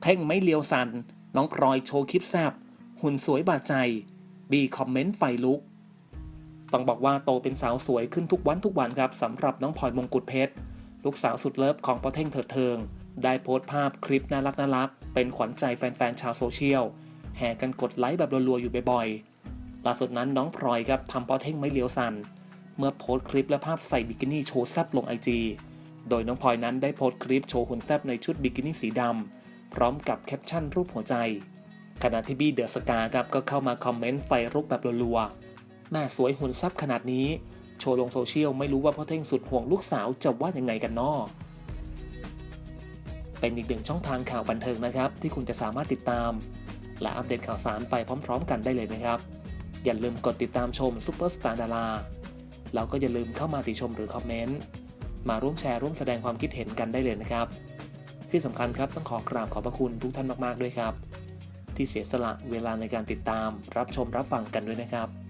เพ่งไม่เลียวสัน น้องพลอยโชว์คลิปแซบหุ่นสวยบาดใจ บีคอมเมนต์ไฟลุก ต้องบอกว่าโตเป็นสาวสวยขึ้นทุกวันทุกวันครับสำหรับน้องพลอยมงกุฎเพชร ลูกสาวสุดเลิฟของพ่อเท่งเถิดเทิง ได้โพสต์ภาพคลิปน่ารักน่ารัก เป็นขวัญใจแฟนๆชาวโซเชียล แห่กันกดไลค์แบบรัวๆอยู่บ่อยๆล่าสุดนั้นน้องพลอยครับทำพ่อเท่งไม่เลียวสัน เมื่อโพสต์คลิปและภาพใส่บิกินี่โชว์แซบลงไอจีโดยน้องพลอยนั้นได้โพสต์คลิปโชว์หุ่นแซบในชุดบิกินี่สีดำ พร้อมกับแคปชั่นรูปหัวใจขณะที่บี้เดอะสกาครับก็เข้ามาคอมเมนต์ไฟรุกแบบรัวๆแม่สวยหุ่นแซบขนาดนี้ โชว์ลงโซเชียลไม่รู้ว่าพ่อเท่งสุดห่วงลูกสาวจะว่ายังไงกันนอเป็นอีกหนึ่งช่องทางข่าวบันเทิงนะครับ ที่คุณจะสามารถติดตาม และอัปเดตข่าวสารไปพร้อม ๆ กันได้เลยนะครับ อย่าลืมกดติดตามชมซุปเปอร์สตาร์ดาราแล้วก็อย่าลืมเข้ามาติชมหรือคอมเมนต์มาร่วมแชร์ร่วมแสดงความคิดเห็นกันได้เลยนะครับ ที่สำคัญครับต้องขอกราบขอบพระคุณทุกท่านมาก ๆ ด้วยครับ ที่เสียสละเวลาในการติดตามรับชมรับฟังกันด้วยนะครับ「